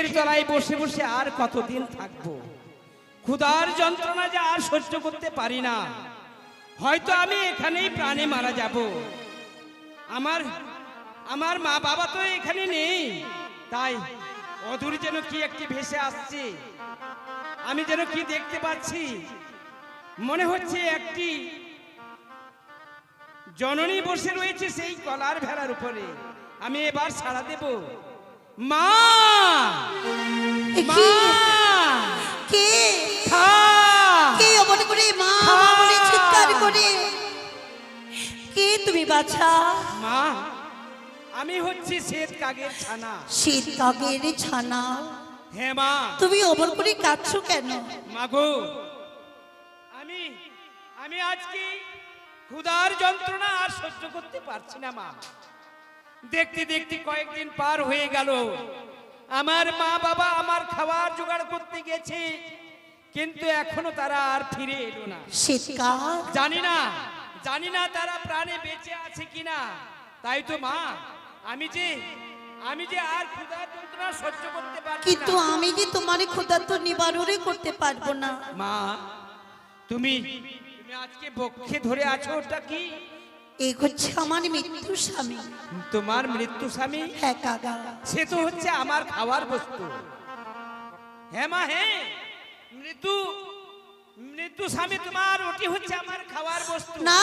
বৃক্ষের তলায় বসে বসে আর কতদিন থাকব? ক্ষুধার যন্ত্রণা যে আর সহ্য করতে পারি না। হয়তো আমি এখানেই প্রাণে মারা যাব। আমার আমার মা বাবা তো এখানে নেই। তাই অদূর যেন কি একটি ভেসে আসছে, আমি যেন কি দেখতে পাচ্ছি। মনে হচ্ছে একটি জননী বসে রয়েছে সেই কলার ভেড়ার উপরে। আমি এবার সাড়া দেব। মা! মা! কে! কে? অমন করে মা? মা বলে চিৎকার করে। কে তুমি বাছা? মা আমি হচ্ছি শ্বেত কাগের ছানা। শীত কাকের ছানা? হ্যাঁ মা। তুমি অমন করে কাঁদছো কেন? মাগো আমি আমি আজকে ক্ষুধার যন্ত্রণা আর সহ্য করতে পারছি না মা। দেখতে দেখতে কয়েকদিন পার হয়ে গেল। আমার মা বাবা আমার খাবার জোগাড় করতে গেছে কিন্তু এখনও তারা আর ফিরে এলো না। শীতকাল। জানি না জানি না তারা প্রাণে বেঁচে আছে কিনা। তাই তো মা আমি যে আমি যে আর ক্ষুধার যন্ত্রণা সহ্য করতে পারছি কিন্তু আমি যে তোমার তো নিবারণে করতে পারব না? মা তুমি তুমি আজকে বক্ষে ধরে আছো ওটা কি? এই হচ্ছে আমার মৃত্যু স্বামী। তোমার মৃত্যু স্বামী? হ্যাঁ কাকা। সে তো হচ্ছে আমার খাওয়ার বস্তু। হ্যাঁ মা হ্যাঁ। মৃত্যু মৃত্যু স্বামী তোমার ওটি হচ্ছে আমার খাওয়ার বস্তু। না।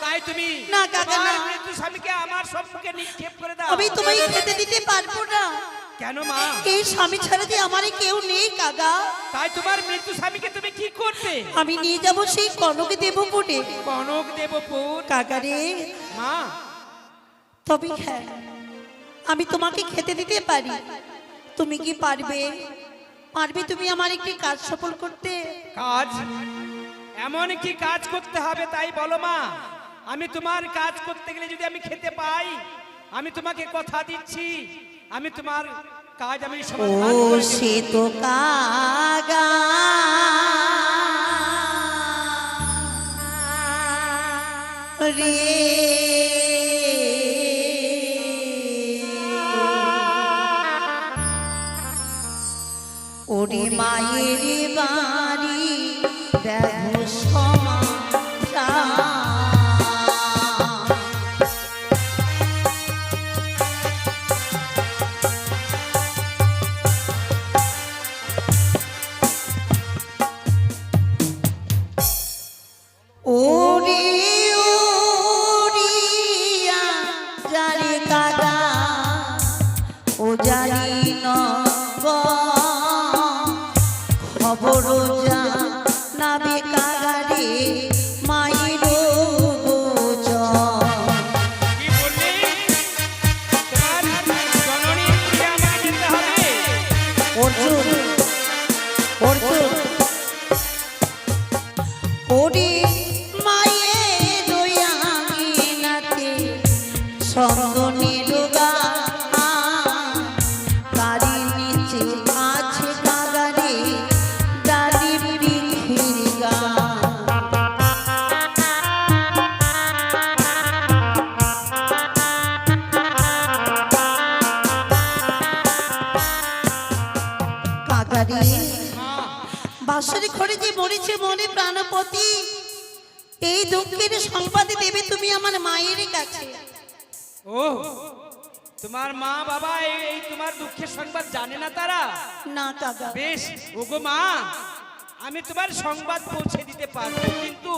তাই তুমি না, কাকা, না। মৃত্যু স্বামীকে আমার সম্মুখে নিক্ষেপ করে দাও। আমি তোমায় খেতে দিতে পারব না। কেন মা? এই স্বামী ছাড়া যে আমার কেউ নেই কাকা। তাই তোমার মৃত্যু স্বামীকে তুমি কি করবে আমি নিয়ে যাব সেই কনক দেব বলে কনক দেবপুর? কাকারে মা। তবে হ্যাঁ আমি তোমাকে খেতে দিতে পারি। তুমি কি পারবে? পারবে তুমি আমার একটি কাজ সফল করতে? কাজ? এমন কি কাজ করতে হবে তাই বলো মা। আমি তোমার কাজ করতে গেলে যদি আমি খেতে পাই আমি তোমাকে কথা দিচ্ছি। আমি তোমার কাজ আমি ও সে তো কাগা। রে। ওরে মায়ের বাড়ি অর্জুন ও তোমার মা বাবা এই তোমার দুঃখের সংবাদ জানে না তারা? না কাকা বেশ ওগো মা আমি তোমার সংবাদ পৌঁছে দিতে পারব কিন্তু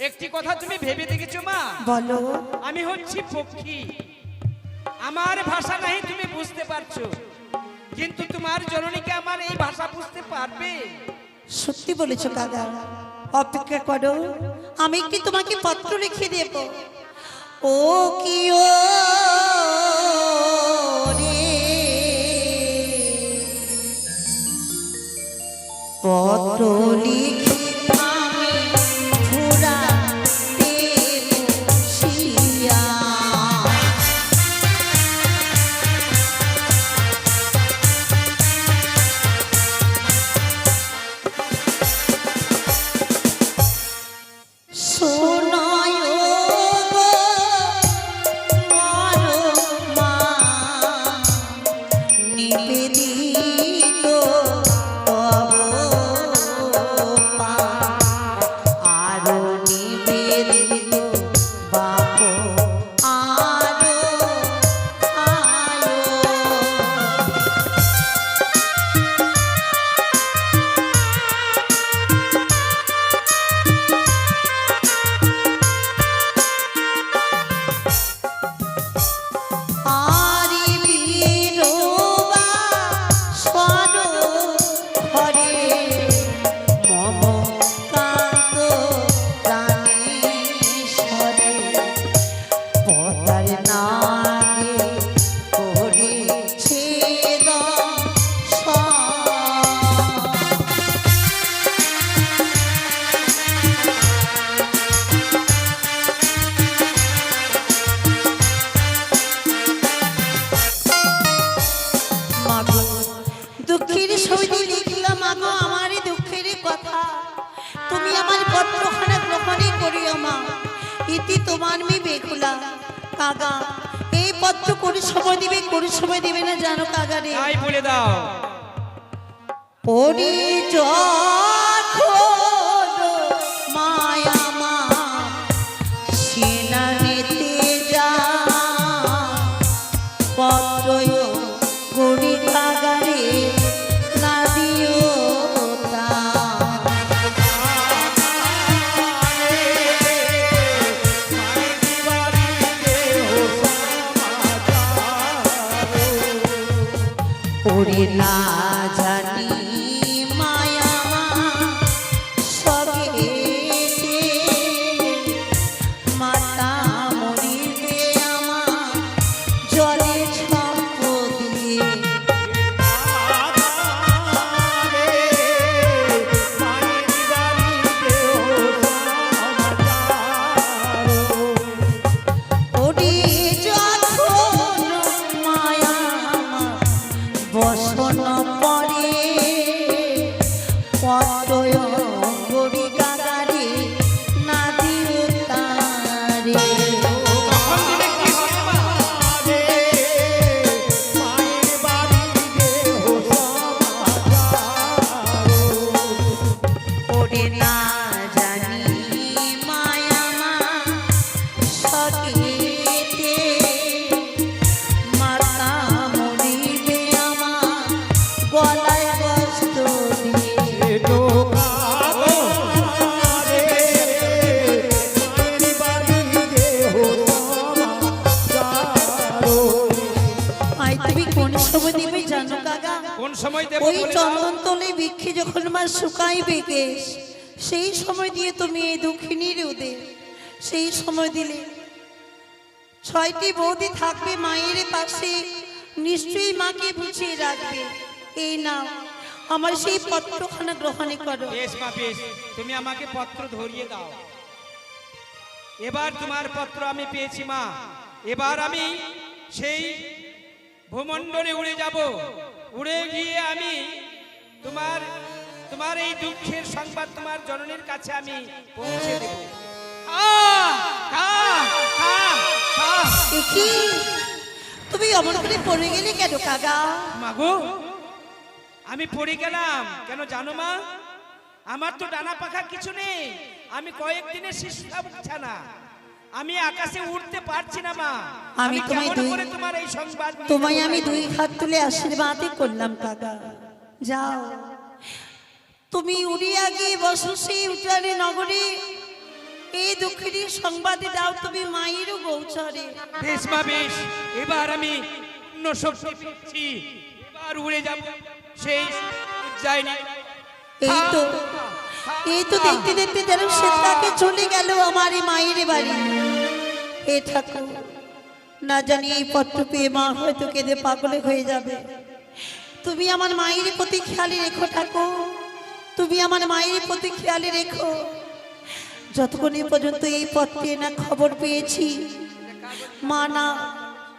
একটি কথা তুমি ভেবে দেখেছ মা? বলো। আমি হচ্ছি পক্ষী। আমার ভাষা নাই তুমি বুঝতে পারছ। কিন্তু তোমার জননীকে আমার এই ভাষা বুঝতে পারবে? সত্যি বলেছ কাকা অপেক্ষা করো। আমি কি তোমাকে পত্র লিখে দেব? পত্র কোন সময় দিবে না জানো কাগারে তাই বলে দাও। পরিচয় সময় দেব ওই বৃক্ষে যখন আমার শুকাইবে কেশ সেই সময় দিয়ে তুমি এই দুঃখিনীর উদে। সেই সময় দিলে ছয়টি বৌদি থাকবে মায়ের পাশে নিশ্চয়ই মাকে বুঝিয়ে রাখবে। এই নাও আমার সেই পত্রখানা গ্রহণ করো। বেশ মা বেশ। তুমি আমাকে পত্র ধরিয়ে দাও। এবার তোমার পত্র আমি পেয়েছি মা। এবার আমি সেই ভূমণ্ডলে উড়ে যাব। উড়ে গিয়ে আমি তোমার তোমার এই দুঃখের সংবাদ তোমার জননীর কাছে আমি পৌঁছে দেব! তুমি অমন করে পড়ে গেলে কেন কাকা? মাগো আমি পড়ে গেলাম। কেন জানো মা? আমার তো ডানা পাখা কিছু নেই। আমি কয়েকদিনের শিশু ছানা। আমি আকাশে উঠতে পারছি না মা। আমি তোমায় দুই- তোমার এই সংবাদ তোমায় আমি দুই হাত তুলে আশীর্বাদই করলাম কাকা। যাও। তুমি উড়িয়া গিয়ে বসো সেই উঠানে নগরে। এই দুঃখেরই সংবাদে দাও তুমি মায়েরও গৌচরে। বেশ মা বেশ। এবার আমি অন্য শক্তি পেয়েছি এবার উড়ে যাব সেই যায়নি এই তো এই তো দেখতে দেখতে যেন সেটাকে চলে গেল আমার এই মায়ের বাড়ি। এ ঠাকুর, না জানি এই পত্র পেয়ে মা হয়তো কেঁদে পাগলে হয়ে যাবে। তুমি আমার মায়ের প্রতি খেয়ালি রেখো ঠাকুর, তুমি আমার মায়ের প্রতি খেয়ালি রেখো। যতক্ষণ পর্যন্ত এই পত্রে না খবর পেয়েছি, মা না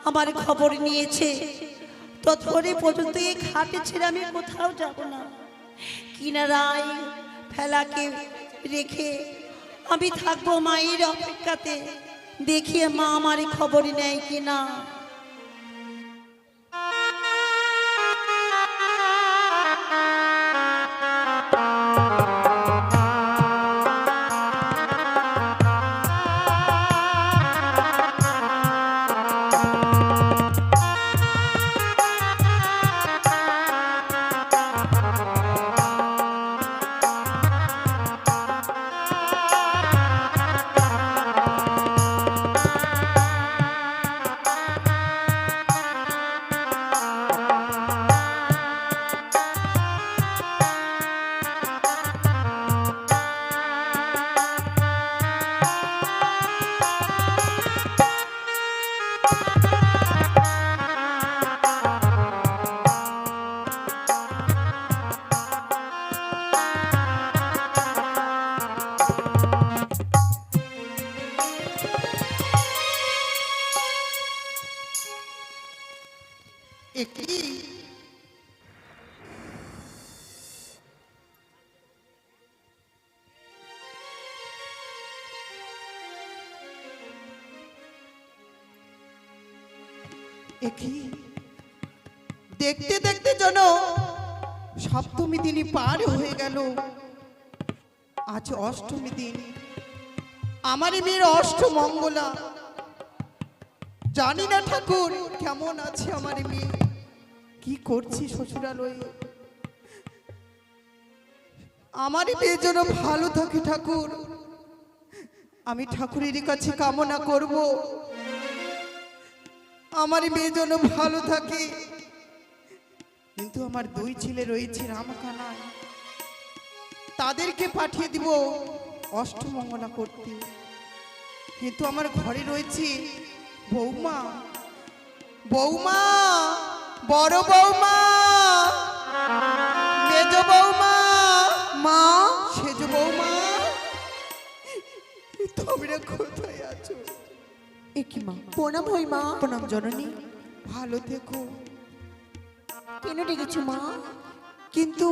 আমার খবর নিয়েছে, ততক্ষণে পর্যন্ত এই খাটে ছেড়ে আমি কোথাও যাব না। কিনারায় ফেলাকে রেখে আমি থাকব মায়ের অপেক্ষাতে। দেখিয়ে মা আমার খবরই নেয় কিনা? একই দেখতে দেখতে যেন সপ্তমী দিনই পার হয়ে গেল। আজ অষ্টমী দিন। আমার মেয়ের অষ্টমঙ্গলা। জানি না ঠাকুর কেমন আছে আমার মেয়ে। কি করছি শ্বশুরালয়ে? আমার এই মেয়ে যেন ভালো থাকে ঠাকুর। আমি ঠাকুরের কাছে কামনা করব। আমার মেয়ে যেন ভালো থাকে। কিন্তু আমার দুই ছেলে রয়েছে রামখানায় তাদেরকে পাঠিয়ে দিব অষ্টমঙ্গলা করতে কিন্তু আমার ঘরে রয়েছে বৌমা। বৌমা, বড় বৌমা, মেজ বৌমা, মা, সেজ বৌমা, তোমরা কোথায় আছো? একই মা? প্রণাম হই মা। প্রণাম জননী। ভালো থেকো। কেন ডেকেছো মা? কিন্তু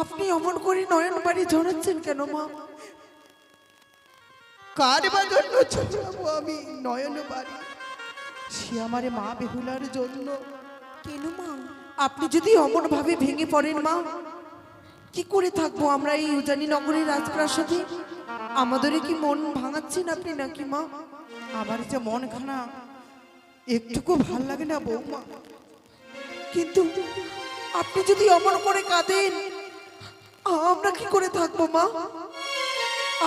আপনি অমন করে নয়ন বাড়ি ঝরাচ্ছেন কেন মা? কার বা জন্য আমি নয়ন বাড়ি? সে আমারে মা বেহুলার জন্য। কেন মা? আপনি যদি অমন ভাবে ভেঙে পড়েন মা কি করে থাকব আমরা এই উজানি নগরের রাজপ্রাসাদে? আমাদেরও কি মন ভাঙাচ্ছেন আপনি নাকি মা? আমার যে মন খানা একটুকু ভালো লাগে না বৌমা। কিন্তু আপনি যদি অমন করে কাঁদেন আমরা কি করে থাকব মা?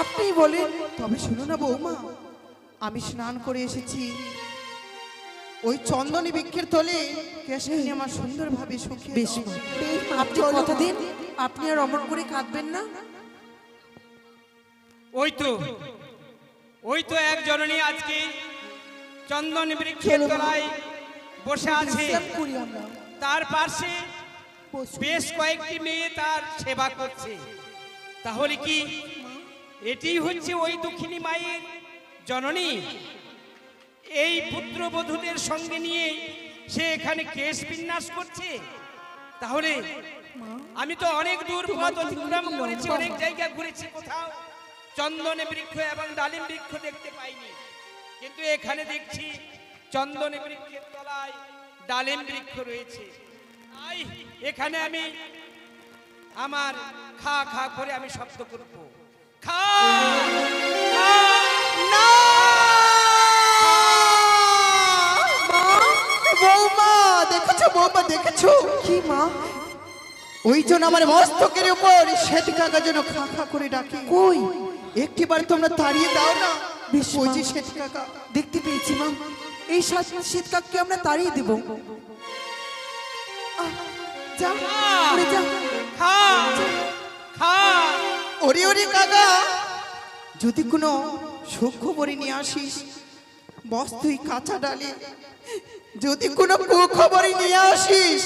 আপনি বলেন। তবে শুনো না বৌমা আমি স্নান করে এসেছি। ওই চন্দনী বৃক্ষের তলে আমার সুন্দরভাবে বেশ মা, আপনি কথা দিন আপনি আর অমন করে কাঁদবেন না? ওই তো ওই তো এক জননী আজকে চন্দন বৃক্ষের। তলায় বসে আছে। তার পাশে বেশ কয়েকটি মেয়ে তার সেবা করছে। তাহলে কি এটি হচ্ছে ওই দুঃখিনী মায়ের জননী? এই পুত্রবধূদের সঙ্গে নিয়ে সে এখানে কেশ বিন্যাস করছে? তাহলে আমি তো অনেক দূর পথ অতিক্রম করেছি অনেক জায়গা ঘুরেছি কোথাও। চন্দনে বৃক্ষ এবং ডালিম বৃক্ষ দেখতে পাইনি। কিন্তু এখানে দেখছি চন্দনে বৃক্ষের তলায় ডালিম বৃক্ষ রয়েছে। তাই এখানে আমি আমার খা খা করে আমি শব্দ করব। খা! খা। না বৌমা দেখেছ বৌমা দেখেছ? কি মা? ওই জন্য আমার মস্তকের উপর শ্বেত কাকা যেন খা খা করে ডাকে। কই? একটিবার তোমরা তাড়িয়ে দাও না। বেশ। যে শ্বেত কাকা। দেখতে পেয়েছি মা। এই সাত শীতকাককে আমরা তাড়িয়ে দেব। আহ, যা উড়ে যা। খা। খা। ওরে ওরে কাকা। যদি কোনো সুখবরই নিয়ে আসিস বস তুই কাঁচা ডালে। যদি কোনো কুখবরই নিয়ে আসিস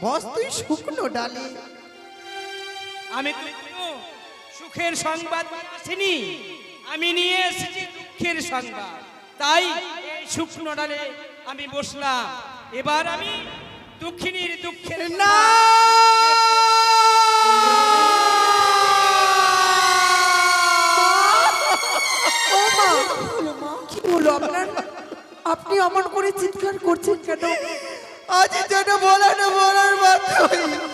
বস তুই শুকনো ডালে। আমি সুখের সংবাদ আসিনি আমি নিয়ে এসেছি দুঃখের সংবাদ। তাই এই শুকনো ডালে আমি বসলাম। এবার আমি দুঃখিনীর দুঃখের না কি হলো আপনার আপনি অমন করে চিৎকার করছেন কেন? আজ যেন বলানো বলার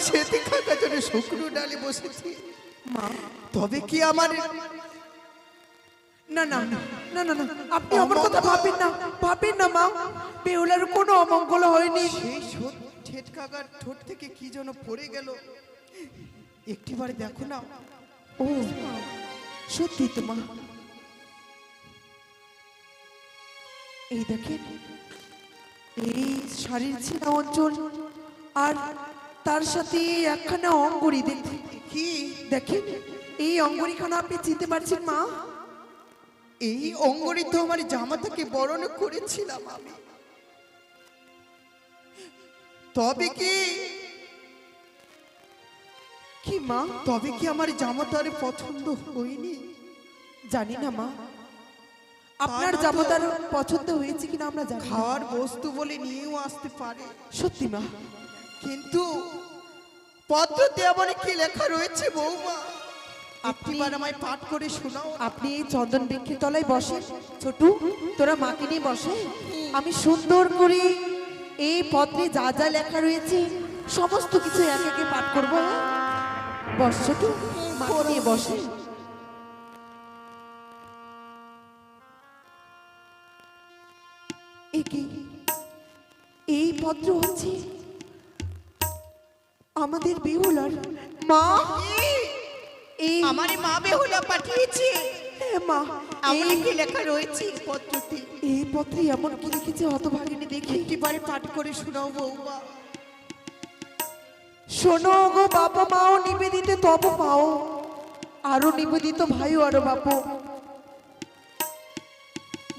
সেতে কাকা যেন শুকনো ডালে বসেছি। তবে কি আমার না না না না না আপনি আমার কথা ভাবেন না ভাবেন না মা। বেহুলার কোনো অমঙ্গল হয়নি। সেই সত ঠেট থেকে কি যেন পড়ে গেল। একটিবার দেখো না। ও সত্যি তো মা। এই দেখেন এই শাড়ির ছেঁড়া অঞ্চল। আর তার সাথে একখানা অঙ্গুরি দেখতে কি? দেখেন এই অঙ্গুরিখানা আপনি চিনতে পারছেন মা? এই অঙ্গরি তো আমার জামা থেকে বরণ করেছিলাম আমি। তবে কি? কি মা? তবে কি আমার জামা তার পছন্দ হয়নি? জানি না মা। আপনার জামাতার পছন্দ হয়েছে কিনা আমরা জানি খাওয়ার বস্তু বলে নিয়েও আসতে পারে। সত্যি মা। কিন্তু পত্রতে এমন কি লেখা রয়েছে বৌমা? আপনি এই চন্দন বৃক্ষের তলায় তোরা মাকে নিয়ে বসে। আমি সুন্দর করে এই পত্রে যা যা লেখা রয়েছে, সমস্ত কিছু এক পাঠ করব? বস, ছোট নিয়ে বসে? এই পত্র হচ্ছে আমাদের বেহুলার মা? এই আমার মা বেহুলা পাঠিয়েছে। মা। আমার কি লেখা রয়েছে এই পত্রতে? এই পত্রে এমন কি লিখেছে হতভাগিনী দেখি? একটিবারে পাঠ করে শোনাও বৌমা। শোনো গো বাবা মাও নিবেদিত তব পাও। আরও নিবেদিত ভাইও আরও বাপু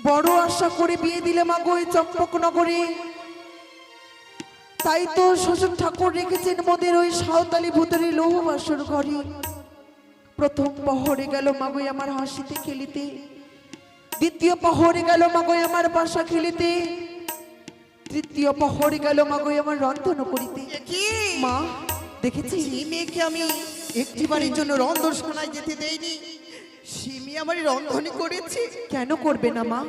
বড় আশা করে বিয়ে দিলে মা গো এই চম্পক নগরে। তাই তো শ্বশুর ঠাকুর রেখেছেন মোদের ওই সাঁওতালি ভূতরি লৌহ বাসর ঘরে। প্রথম পহরে গেল মাগো আমার হাসিতে খেলিতে। দ্বিতীয় পহরে গেল মাগো আমার বাসা খেলিতে। তৃতীয় পহরে গেল মাগো আমার রন্ধন করিতে। মা দেখেছি? মেয়েকে আমি একটি বাড়ির জন্য রন্ধনশালায় যেতে দেইনি? সে মেয়ে আমার রন্ধনই করেছে। কেন করবে না মা?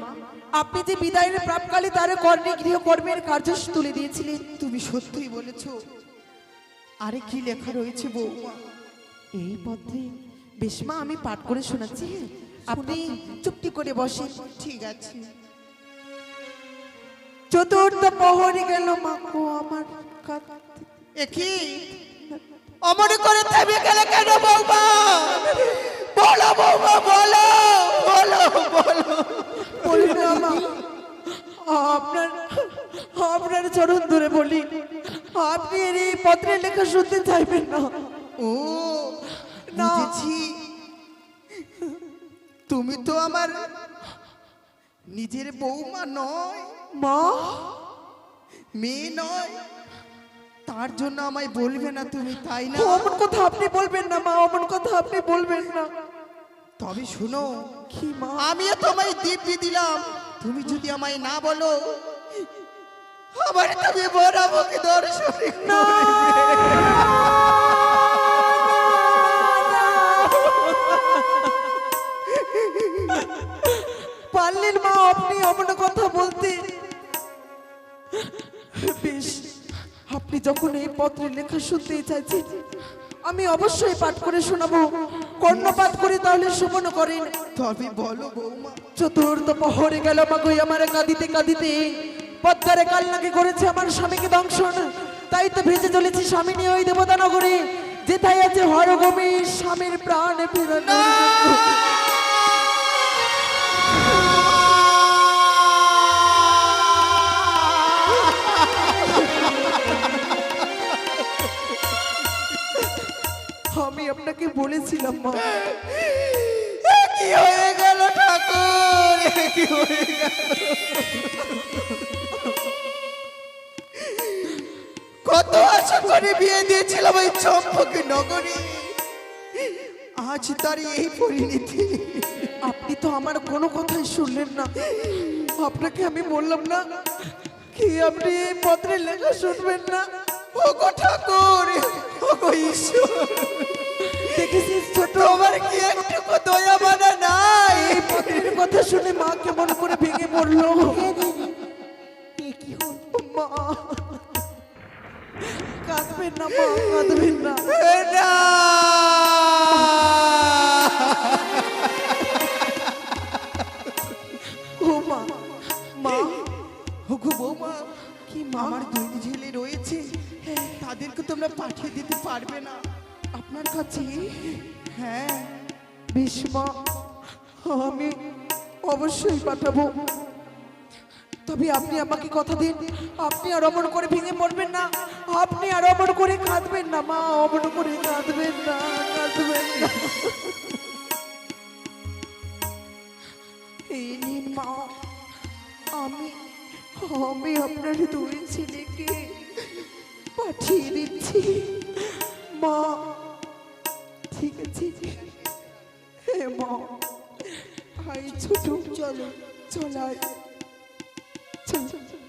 আপনি যে বিদায়ের প্রাপকালে তার কর্ণে গৃহ কর্মের কার্য তুলে দিয়েছিলেন, তুমি সত্যই বলেছ। আরে কি লেখা রয়েছে বৌমা এই পত্রে বেশ মা, আমি পাঠ করে শোনাচ্ছি আপনি চুপটি করে বসে ঠিক আছে। চতুর্থ প্রহরে গেল মা গো আমার কাঁদতে। এ কি? অমর করে থেমে গেলে কেন বৌমা? বলো বৌমা বলো বলো বলো। বলি না মা আপনার আপনার চরণ ধরে বলি আপনি এর এই পত্রে লেখা শুনতে চাইবেন না। ও না। বুঝেছি। তুমি তো আমার নিজের বৌমা নয়। মা? মেয়ে নয়। তার জন্য আমায় বলবে না তুমি তাই না? অমন কথা আপনি বলবেন না মা অমন কথা আপনি বলবেন না। তবে শুনো কি মা? আমিও তোমায় দিব্যি দিলাম। তুমি যদি আমায় না বলো আমার তুমি বরাবকে দর্শন না পারলেন মা আপনি অমন কথা বলতে। বেশ আপনি যখন এই পত্রে লেখা শুনতে চাইছেন আমি অবশ্যই পাঠ করে শোনাবো। কর্ণপাত করে তাহলে শোভন করেন। তবে বলো বৌমা। চতুর্থ পহরে গেল মাগুই আমার কাঁদিতে কাঁদিতে। পদ্মারে কাল নাকি করেছে আমার স্বামীকে দংশন। তাই তো ভেজে চলেছি স্বামী নিয়ে ওই দেবতা নগরে যেথায় আছে হরগমে স্বামীর প্রাণ ফেরানো আপনাকে বলেছিলাম মা। কি হয়ে গেল ঠাকুর? কি হয়ে কত আশা করে বিয়ে দিয়েছিলাম ওই চম্পক নগরী। আজ তার এই পরিণতি। আপনি তো আমার কোনো কথাই শুনলেন না। আপনাকে আমি বললাম না কি আপনি এই পত্রে লেখা শুনবেন না? ও গো ঠাকুর ও গো ঈশ্বর। দেখেছিস ছোট? তোমার কি একটুকু দয়া মানা নাই? এই পত্রের কথা শুনে মা কেমন করে ভেঙে পড়ল? মা? কাঁদবেন না মা কাঁদবেন না। না। ও মা মা ওগো বৌমা কি মা? দুই ছেলে রয়েছে। তাদেরকে তোমরা পাঠিয়ে দিতে পারবে না। আপনার কাছে? হ্যাঁ। ভীষ্মা আমি অবশ্যই পাঠাবো। তবে আপনি আমাকে কথা দিন। আপনি আর অমন করে ভেঙে পড়বেন না। আপনি আর অমন করে কাঁদবেন না, মা। অমন করে কাঁদবেন না কাঁদবেন না। এই মা, আমি আমি আপনার দুই ছেলেকে পাঠিয়ে দিচ্ছি। মা ঠিক আছে হে মা ছোট চলো চল আয় চল চল, চল।